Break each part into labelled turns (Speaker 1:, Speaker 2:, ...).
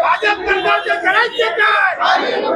Speaker 1: भाजप सरकारचे करायचे काय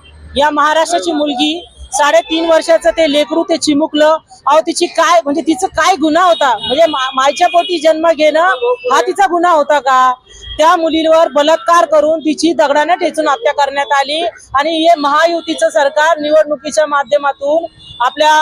Speaker 1: या
Speaker 2: महाराष्ट्राची मुलगी साडेतीन वर्षाचं ते लेकरू ते चिमुकलं. अहो तिची काय म्हणजे तिचं काय गुन्हा होता? म्हणजे मायच्या पोटी जन्म घेणं हा तिचा गुन्हा होता का? त्या मुलीवर बलात्कार करून तिची दगडाने ठेचून हत्या करण्यात आली आणि हे महायुतीचं सरकार निवडणुकीच्या माध्यमातून आपल्या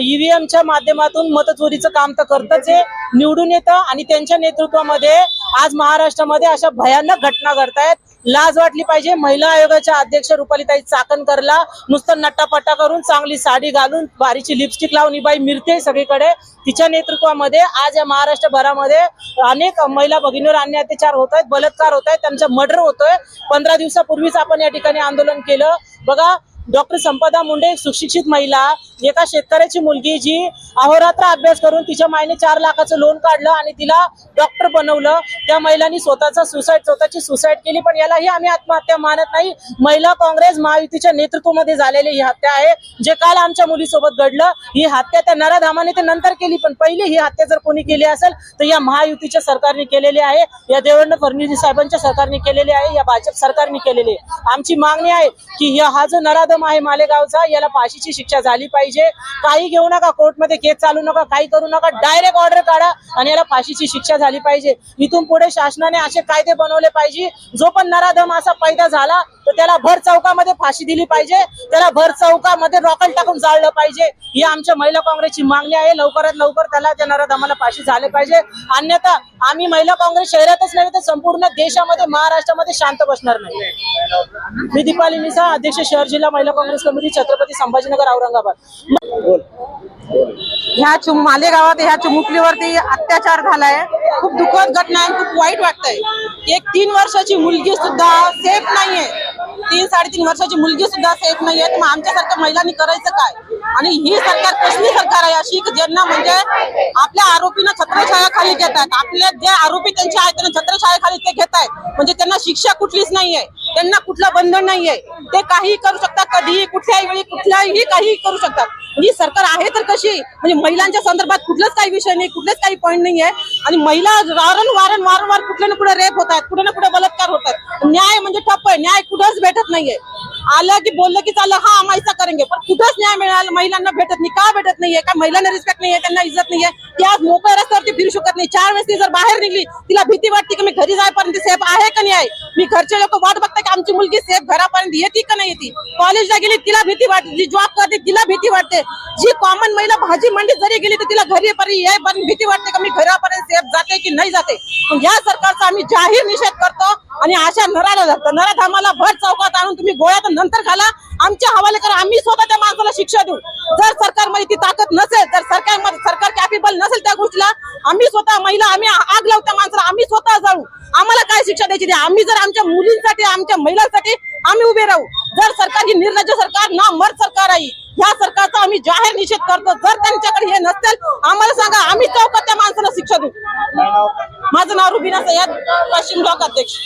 Speaker 2: ईव्हीएमच्या माध्यमातून मतचोरीचं काम तर करतच आहे. निवडून येतं आणि त्यांच्या नेतृत्वामध्ये आज महाराष्ट्रामध्ये अशा भयानक घटना घडतायत. लाज वाटली पाहिजे. महिला आयोगाच्या अध्यक्ष रुपालीताई चाकणकरला नुसतं नट्टापट्टा करून चांगली साडी घालून भारीची लिपस्टिक लावून ही बाई मिळते सगळीकडे. तिच्या नेतृत्वामध्ये आज या महाराष्ट्रभरामध्ये अनेक महिला भगिनीवर अन्य अत्याचार होत आहेत बलात्कार होत आहेत त्यांचा मर्डर होतोय. पंधरा दिवसापूर्वीच आपण या ठिकाणी आंदोलन केलं. बघा डॉक्टर संपदा मुंडे एक सुशिक्षित महिला एका शेतकऱ्याची मुलगी जी अहोरात्र अभ्यास करून तिच्या मायने चार लाखाचं लोन काढलं आणि तिला डॉक्टर बनवलं. त्या महिलांनी स्वतःचा सुसाईड स्वतःची सुसाईड केली पण यालाही आम्ही आत्महत्या मानत नाही. महिला काँग्रेस महायुतीच्या नेतृत्वामध्ये झालेली ही हत्या आहे जे काल आमच्या मुलीसोबत घडलं. ही हत्या त्या नराधामाने ते नंतर केली पण पहिली ही हत्या जर कोणी केली असेल तर या महायुतीच्या सरकारने केलेली आहे. या देवेंद्र फडणवीस साहेबांच्या सरकारने केलेली आहे या भाजप सरकारने केलेली आहे. आमची मागणी आहे की या- हा जो नराधम आहे मालेगावचा याला फाशीची शिक्षा झाली पाहिजे. काही घेऊ नका कोर्टमध्ये केस चालू नका काही करू नका डायरेक्ट ऑर्डर काढा आणि याला फाशीची शिक्षा झाली पाहिजे. इथून पुढे शासनाने असे कायदे बनवले पाहिजे. जो पण नराधम असा पैदा झाला तर त्याला भर चौकामध्ये फाशी दिली पाहिजे. त्याला भर चौकामध्ये रॉकेल टाकून जाळलं पाहिजे. ही आमच्या महिला काँग्रेसची मागणी आहे. लवकरात लवकर त्याला त्या नराधमाला फाशी झाले पाहिजे. अन्यथा आम्ही महिला काँग्रेस शहरातच नव्हे तर संपूर्ण देशामध्ये महाराष्ट्रामध्ये शांत बसणार नाही. मी दीपाली मिसा अध्यक्ष शहर जिल्हा महिला काँग्रेस कमिटी छत्रपती संभाजीनगर औरंगाबाद.
Speaker 3: ह्या चुम मालेगावात ह्या चिमुकलीवरती अत्याचार झालाय. खूप दुःखद घटना आहे खूप वाईट वाटतंय. एक तीन वर्षाची मुलगी सुद्धा सेफ नाहीये. तीन साडेतीन वर्षाची मुलगी सुद्धा सेफ नाहीये. मग आमच्यासारख्या महिलांनी करायचं काय? आणि ही सरकार कसली सरकार आहे अशी? की ज्यांना म्हणजे आपल्या आरोपींना छत्रछायाखाली घेतात आपल्या जे आरोपी त्यांचे आहेत त्यांना छत्रछायाखाली ते घेत आहेत म्हणजे त्यांना शिक्षा कुठलीच नाहीये. त्यांना कुठलं बंधन नाहीये. ते काही करू शकतात कधीही कुठल्याही वेळी कुठल्याही काही करू शकतात. म्हणजे ही सरकार आहे तर कशी? म्हणजे महिलांच्या संदर्भात कुठलाच काही विषय नाही कुठलेच काही पॉईंट नाही आहे आणि महिला वारंवार वारंवार कुठल्या ना कुठे रेप होत आहेत कुठे ना कुठे बलात्कार होतात न्याय म्हणजे ठप्प आहे न्याय कुठंच भेटत नाहीये. आलं की बोललं की चाललं हा आम्ही ऐसा करेंगे. पण कुठंच न्याय मिळाला महिलांना भेटत नाही. का भेटत नाहीये? का महिलांना रिस्पेक्ट नाहीये त्यांना इज्जत नाहीये? ती आज मोकळ्या रस्त्यावरती फिरू शकत नाही. चार वेळेस ती जर बाहेर निघली तिला भीती वाटते की मी घरी जायपर्यंत सेफ आहे का नाही आहे? मी घरचे लोक वाट बघतात की आमची मुलगी सेफ घरापर्यंत येते का नाही येते? कॉलेजला गेली तिला भीती वाटते. जी जॉब करते तिला भीती वाटते. जी कॉमन महिला भाजी मंडी जरी गेली तर तिला घरी पर्यंत पण भीती वाटते का मी घरापर्यंत सेफ जाते की नाही जाते? या सरकारचा आम्ही जाहीर निषेध करतो आणि अशा नराला जातो नराधामाला भर चौकात आणून तुम्ही गोळ्यात नंतर घाला. आमच्या हवाले करा. आम्ही स्वतः त्या माणसाला शिक्षा देऊ. जर सरकारमध्ये ती ताकद नसेल तर सरकार सरकार कॅपेबल नसेल त्या गोष्टीला आम्ही स्वतः महिला आम्ही आग लावू त्या माणसाला. आम्ही स्वतः जाऊ आम्हाला काय शिक्षा द्यायची ते? आम्ही जर आमच्या मुलींसाठी आमच्या महिलांसाठी आम्ही उभे राहू. जर सरकार ही निर्लज्ज सरकार ना मर्द सरकार आहे ह्या सरकारचा आम्ही जाहीर निषेध करतो. जर त्यांच्याकडे हे नसेल आम्हाला सांगा आम्ही चौकात त्या माणसाला शिक्षा देऊ. माझं नाव रुबिना सय्यद पश्चिम ब्लॉक अध्यक्ष.